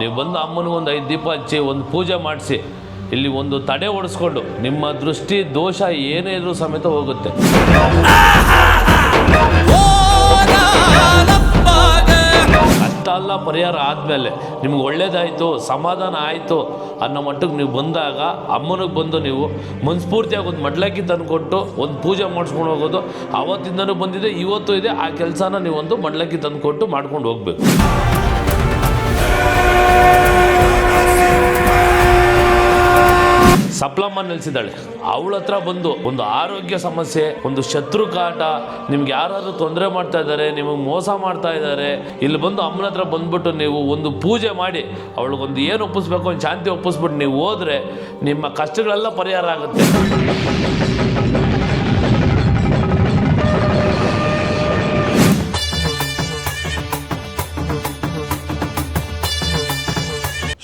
ನೀವು ಬಂದು ಅಮ್ಮನಿಗೆ ಒಂದು ಐದು ದೀಪ ಹಚ್ಚಿ, ಒಂದು ಪೂಜೆ ಮಾಡಿಸಿ, ಇಲ್ಲಿ ಒಂದು ತಡೆ ಓಡಿಸ್ಕೊಂಡು ನಿಮ್ಮ ದೃಷ್ಟಿ, ದೋಷ ಏನೇ ಇದ್ರೂ ಸಮೇತ ಹೋಗುತ್ತೆ. ಅಷ್ಟೆಲ್ಲ ಪರಿಹಾರ ಆದಮೇಲೆ ನಿಮ್ಗೆ ಒಳ್ಳೇದಾಯಿತು, ಸಮಾಧಾನ ಆಯಿತು ಅನ್ನೋ ಮಟ್ಟಕ್ಕೆ ನೀವು ಬಂದಾಗ, ಅಮ್ಮನಿಗೆ ಬಂದು ನೀವು ಮನಸ್ಫೂರ್ತಿಯಾಗಿ ಒಂದು ಮಡ್ಲಕ್ಕಿ ತಂದುಕೊಟ್ಟು ಒಂದು ಪೂಜೆ ಮಾಡಿಸ್ಕೊಂಡು ಹೋಗೋದು ಆವತ್ತಿಂದನೂ ಬಂದಿದೆ, ಇವತ್ತು ಇದೆ, ಆ ಕೆಲಸನ ನೀವೊಂದು ಮಡ್ಲಕ್ಕಿ ತಂದುಕೊಟ್ಟು ಮಾಡ್ಕೊಂಡು ಹೋಗ್ಬೇಕು. ಸಪ್ಲಮ್ಮ ನೆಲೆಸಿದ್ದಾಳೆ. ಅವಳ ಹತ್ರ ಬಂದು ಒಂದು ಆರೋಗ್ಯ ಸಮಸ್ಯೆ, ಒಂದು ಶತ್ರು ಕಾಟ, ನಿಮ್ಗೆ ಯಾರಾದ್ರೂ ತೊಂದರೆ ಮಾಡ್ತಾ ಇದ್ದಾರೆ, ನಿಮಗೆ ಮೋಸ ಮಾಡ್ತಾ ಇದ್ದಾರೆ, ಇಲ್ಲಿ ಬಂದು ಅಮ್ಮನ ಹತ್ರ ಬಂದ್ಬಿಟ್ಟು ನೀವು ಒಂದು ಪೂಜೆ ಮಾಡಿ, ಅವಳಿಗೊಂದು ಏನು ಒಪ್ಪಿಸ್ಬೇಕು ಒಂದು ಶಾಂತಿ ಒಪ್ಪಿಸ್ಬಿಟ್ಟು ನೀವು ಹೋದ್ರೆ ನಿಮ್ಮ ಕಷ್ಟಗಳೆಲ್ಲ ಪರಿಹಾರ ಆಗುತ್ತೆ.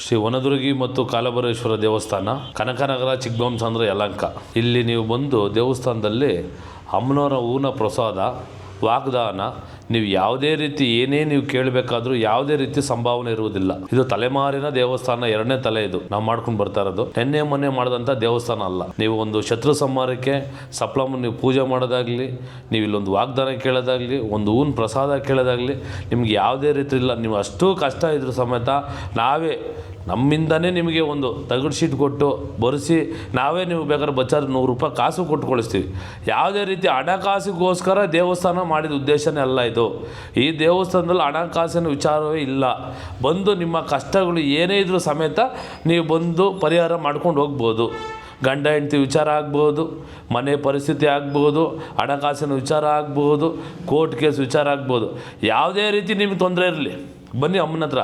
ಶ್ರೀ ವನದುರ್ಗಿ ಮತ್ತು ಕಾಲಭೈರೇಶ್ವರ ದೇವಸ್ಥಾನ, ಕನಕನಗರ ಚಿಕ್ಕಬಂಸಂದ್ರ ಯಲಂಕ. ಇಲ್ಲಿ ನೀವು ಬಂದು ದೇವಸ್ಥಾನದಲ್ಲಿ ಅಮ್ಮನವರ ಊನ ಪ್ರಸಾದ, ವಾಗ್ದಾನ ನೀವು ಯಾವುದೇ ರೀತಿ ಏನೇ ನೀವು ಕೇಳಬೇಕಾದ್ರೂ ಯಾವುದೇ ರೀತಿ ಸಂಭಾವನೆ ಇರುವುದಿಲ್ಲ. ಇದು ತಲೆಮಾರಿನ ದೇವಸ್ಥಾನ ಎರಡನೇ ತಲೆ ಇದು. ನಾವು ಮಾಡ್ಕೊಂಡು ಬರ್ತಾ ಇರೋದು. ನೆನ್ನೆ ಮೊನ್ನೆ ಮಾಡಿದಂಥ ದೇವಸ್ಥಾನ ಅಲ್ಲ. ನೀವು ಒಂದು ಶತ್ರು ಸಂಹಾರಕ್ಕೆ ಸಪ್ಲಮ್ಮ ನೀವು ಪೂಜೆ ಮಾಡೋದಾಗಲಿ, ನೀವು ಇಲ್ಲೊಂದು ವಾಗ್ದಾನ ಕೇಳೋದಾಗಲಿ, ಒಂದು ಹೂವಿನ ಪ್ರಸಾದ ಕೇಳೋದಾಗಲಿ, ನಿಮ್ಗೆ ಯಾವುದೇ ರೀತಿ ಇಲ್ಲ. ನೀವು ಅಷ್ಟು ಕಷ್ಟ ಇದ್ರೂ ಸಮೇತ ನಾವೇ ನಮ್ಮಿಂದನೇ ನಿಮಗೆ ಒಂದು ತಗಡು ಶೀಟ್ ಕೊಟ್ಟು ಬರೆಸಿ, ನಾವೇ ನೀವು ಬೇಕಾದ್ರೆ ಬಚಾರ ನೂರು ರೂಪಾಯಿ ಕಾಸು ಕೊಟ್ಟು ಕಳಿಸ್ತೀವಿ ಯಾವುದೇ ರೀತಿ ಹಣಕಾಸಿಗೋಸ್ಕರ ದೇವಸ್ಥಾನ ಮಾಡಿದ ಉದ್ದೇಶನೇ ಅಲ್ಲ ಇದು. ಈ ದೇವಸ್ಥಾನದಲ್ಲಿ ಹಣಕಾಸಿನ ವಿಚಾರವೇ ಇಲ್ಲ. ಬಂದು ನಿಮ್ಮ ಕಷ್ಟಗಳು ಏನೇ ಇದ್ರೂ ಸಮೇತ ನೀವು ಬಂದು ಪರಿಹಾರ ಮಾಡ್ಕೊಂಡು ಹೋಗ್ಬೋದು. ಗಂಡ, ಹೆಂಡತಿ ವಿಚಾರ ಆಗ್ಬೋದು, ಮನೆ ಪರಿಸ್ಥಿತಿ ಆಗ್ಬೋದು, ಹಣಕಾಸಿನ ವಿಚಾರ ಆಗ್ಬೋದು, ಕೋರ್ಟ್ ಕೇಸ್ ವಿಚಾರ ಆಗ್ಬೋದು. ಯಾವುದೇ ರೀತಿ ನಿಮಗೆ ತೊಂದರೆ ಇರಲಿ. ಬನ್ನಿ ಅಮ್ಮನ ಹತ್ರ.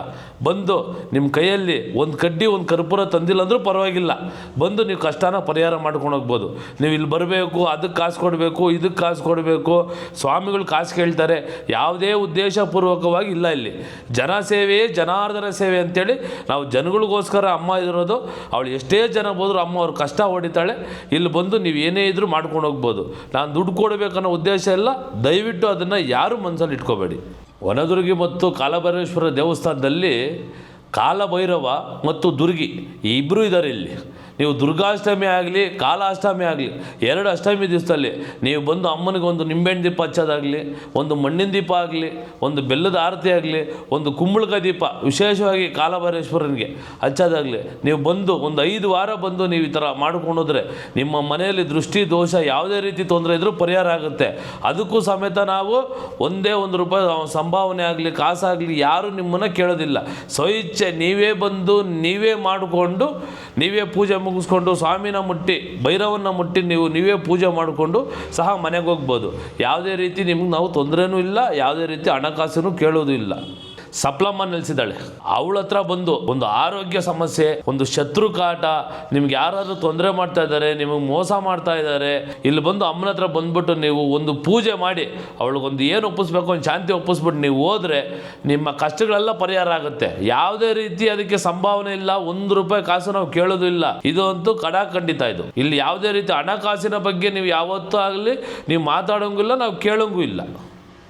ಬಂದು ನಿಮ್ಮ ಕೈಯಲ್ಲಿ ಒಂದು ಕಡ್ಡಿ, ಒಂದು ಕರ್ಪೂರ ತಂದಿಲ್ಲ ಅಂದರೂ ಪರವಾಗಿಲ್ಲ. ಬಂದು ನೀವು ಕಷ್ಟನ ಪರಿಹಾರ ಮಾಡ್ಕೊಂಡು ಹೋಗ್ಬೋದು. ನೀವು ಇಲ್ಲಿ ಬರಬೇಕು, ಅದಕ್ಕೆ ಕಾಸು ಕೊಡಬೇಕು, ಇದಕ್ಕೆ ಕಾಸು ಕೊಡಬೇಕು. ಸ್ವಾಮಿಗಳು ಕಾಸು ಕೇಳ್ತಾರೆ. ಯಾವುದೇ ಉದ್ದೇಶಪೂರ್ವಕವಾಗಿ ಇಲ್ಲ ಇಲ್ಲಿ. ಜನ ಸೇವೆಯೇ ಜನಾರ್ದನ ಸೇವೆ ಅಂತೇಳಿ ನಾವು ಜನಗಳಿಗೋಸ್ಕರ ಅಮ್ಮ ಇರೋದು. ಅವಳು ಎಷ್ಟೇ ಜನ ಹೋದರೂ ಅಮ್ಮ ಅವ್ರು ಕಷ್ಟ ಹೊಡಿತಾಳೆ. ಇಲ್ಲಿ ಬಂದು ನೀವು ಏನೇ ಇದ್ರೂ ಮಾಡ್ಕೊಂಡು ಹೋಗ್ಬೋದು. ನಾನು ದುಡ್ಡು ಕೊಡಬೇಕನ್ನೋ ಉದ್ದೇಶ ಇಲ್ಲ. ದಯವಿಟ್ಟು ಅದನ್ನು ಯಾರು ಮನಸ್ಸಲ್ಲಿ ಇಟ್ಕೋಬೇಡಿ. ವನದುರ್ಗಿ ಮತ್ತು ಕಾಲಭೈರೇಶ್ವರ ದೇವಸ್ಥಾನದಲ್ಲಿ ಕಾಲಭೈರವ ಮತ್ತು ದುರ್ಗಿ ಇಬ್ಬರೂ ಇಬ್ಬರು ಇದ್ದಾರೆ ಇಲ್ಲಿ. ನೀವು ದುರ್ಗಾಷ್ಟಮಿ ಆಗಲಿ, ಕಾಲಾಷ್ಟಮಿ ಆಗಲಿ, ಎರಡು ಅಷ್ಟಮಿ ದಿವಸದಲ್ಲಿ ನೀವು ಬಂದು ಅಮ್ಮನಿಗೆ ಒಂದು ನಿಂಬೆಹಣ್ಣು ದೀಪ ಹಚ್ಚೋದಾಗಲಿ, ಒಂದು ಮಣ್ಣಿನ ದೀಪ ಆಗಲಿ, ಒಂದು ಬೆಲ್ಲದ ಆರತಿ ಆಗಲಿ, ಒಂದು ಕುಂಬಳಕಾಯಿ ದೀಪ, ವಿಶೇಷವಾಗಿ ಕಾಲಭೈರೇಶ್ವರನಿಗೆ ಹಚ್ಚೋದಾಗಲಿ, ನೀವು ಬಂದು ಒಂದು ಐದು ವಾರ ಬಂದು ನೀವು ಈ ಥರ ಮಾಡ್ಕೊಂಡೋದ್ರೆ ನಿಮ್ಮ ಮನೆಯಲ್ಲಿ ದೃಷ್ಟಿ, ದೋಷ ಯಾವುದೇ ರೀತಿ ತೊಂದರೆ ಇದ್ದರೂ ಪರಿಹಾರ ಆಗುತ್ತೆ. ಅದಕ್ಕೂ ಸಮೇತ ನಾವು ಒಂದೇ ಒಂದು ರೂಪಾಯಿ ಸಂಭಾವನೆ ಆಗಲಿ, ಕಾಸಾಗಲಿ, ಯಾರು ನಿಮ್ಮನ್ನು ಕೇಳೋದಿಲ್ಲ. ಸ್ವಇಚ್ಛೆ ನೀವೇ ಬಂದು, ನೀವೇ ಮಾಡಿಕೊಂಡು, ನೀವೇ ಪೂಜೆ ಮುಗಿಸ್ಕೊಂಡು ಸ್ವಾಮಿನ ಮುಟ್ಟಿ ಭೈರವನ್ನ ಮುಟ್ಟಿ ನೀವು ನೀವೇ ಪೂಜೆ ಮಾಡಿಕೊಂಡು ಸಹ ಮನೆಗೆ ಹೋಗ್ಬೋದು. ಯಾವುದೇ ರೀತಿ ನಿಮ್ಗೆ ನಾವು ತೊಂದರೆನೂ ಇಲ್ಲ, ಯಾವುದೇ ರೀತಿ ಹಣಕಾಸನ್ನು ಕೇಳೋದು ಇಲ್ಲ. ಸಪ್ಲಮ್ಮ ನಿಲ್ಸಿದ್ದಾಳೆ ಅವಳ ಹತ್ರ ಬಂದು ಒಂದು ಆರೋಗ್ಯ ಸಮಸ್ಯೆ, ಒಂದು ಶತ್ರು ಕಾಟ, ನಿಮ್ಗೆ ಯಾರಾದ್ರೂ ತೊಂದರೆ ಮಾಡ್ತಾ ಇದ್ದಾರೆ, ನಿಮಗೆ ಮೋಸ ಮಾಡ್ತಾ ಇದ್ದಾರೆ, ಇಲ್ಲಿ ಬಂದು ಅಮ್ಮನ ಹತ್ರ ಬಂದ್ಬಿಟ್ಟು ನೀವು ಒಂದು ಪೂಜೆ ಮಾಡಿ, ಅವಳಿಗೊಂದು ಏನು ಒಪ್ಪಿಸ್ಬೇಕು ಒಂದು ಶಾಂತಿ ಒಪ್ಪಿಸ್ಬಿಟ್ಟು ನೀವು ಹೋದ್ರೆ ನಿಮ್ಮ ಕಷ್ಟಗಳೆಲ್ಲ ಪರಿಹಾರ ಆಗುತ್ತೆ. ಯಾವುದೇ ರೀತಿ ಅದಕ್ಕೆ ಸಂಭಾವನೆ ಇಲ್ಲ, ಒಂದು ರೂಪಾಯಿ ಕಾಸು ನಾವು ಕೇಳೋದು ಇಲ್ಲ. ಇದು ಅಂತೂ ಕಡಾ ಖಂಡಿತ ಇದು. ಇಲ್ಲಿ ಯಾವುದೇ ರೀತಿ ಹಣಕಾಸಿನ ಬಗ್ಗೆ ನೀವು ಯಾವತ್ತೂ ಆಗಲಿ, ನೀವು ಮಾತಾಡೋಂಗಿಲ್ಲ, ನಾವು ಕೇಳೋಂಗೂ ಇಲ್ಲ.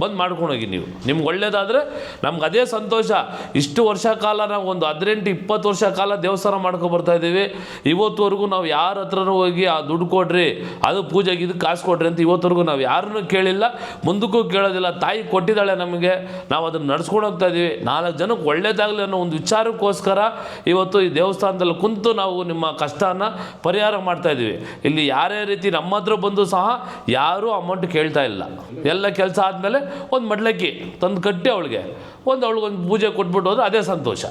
ಬಂದು ಮಾಡ್ಕೊಂಡು ಹೋಗಿ ನೀವು. ನಿಮ್ಗೆ ಒಳ್ಳೇದಾದರೆ ನಮ್ಗೆ ಅದೇ ಸಂತೋಷ. ಇಷ್ಟು ವರ್ಷ ಕಾಲ ನಾವು ಒಂದು ಹದಿನೆಂಟು, ಇಪ್ಪತ್ತು ವರ್ಷ ಕಾಲ ದೇವಸ್ಥಾನ ಮಾಡ್ಕೊ ಬರ್ತಾ ಇದ್ದೀವಿ. ಇವತ್ತುವರೆಗೂ ನಾವು ಯಾರ ಹತ್ರನೂ ಹೋಗಿ ಆ ದುಡ್ಡು ಕೊಡ್ರಿ, ಅದು ಪೂಜೆಗೆ ಇದಕ್ಕೆ ಕಾಸು ಕೊಡ್ರಿ ಅಂತ ಇವತ್ತುವರೆಗೂ ನಾವು ಯಾರನ್ನೂ ಕೇಳಿಲ್ಲ, ಮುಂದಕ್ಕೂ ಕೇಳೋದಿಲ್ಲ. ತಾಯಿ ಕೊಟ್ಟಿದ್ದಾಳೆ ನಮಗೆ, ನಾವು ಅದನ್ನು ನಡ್ಸ್ಕೊಂಡು ಹೋಗ್ತಾ ಇದ್ದೀವಿ. ನಾಲ್ಕು ಜನಕ್ಕೆ ಒಳ್ಳೇದಾಗಲಿ ಅನ್ನೋ ಒಂದು ವಿಚಾರಕ್ಕೋಸ್ಕರ ಇವತ್ತು ಈ ದೇವಸ್ಥಾನದಲ್ಲಿ ಕುಂತು ನಾವು ನಿಮ್ಮ ಕಷ್ಟನ ಪರಿಹಾರ ಮಾಡ್ತಾ ಇದ್ದೀವಿ. ಇಲ್ಲಿ ಯಾರೇ ರೀತಿ ನಮ್ಮ ಹತ್ರ ಬಂದು ಸಹ ಯಾರೂ ಅಮೌಂಟ್ ಕೇಳ್ತಾ ಇಲ್ಲ. ಎಲ್ಲ ಕೆಲಸ ಆದಮೇಲೆ ಒಂದು ಮಡ್ಲಕ್ಕಿ ತಂದು ಕಟ್ಟಿ ಅವಳಿಗೆ. ಒಂದು ಅವಳಿಗೊಂದು ಪೂಜೆ ಕೊಟ್ಬಿಟ್ಟು ಹೋದ್ರೆ ಅದೇ ಸಂತೋಷ.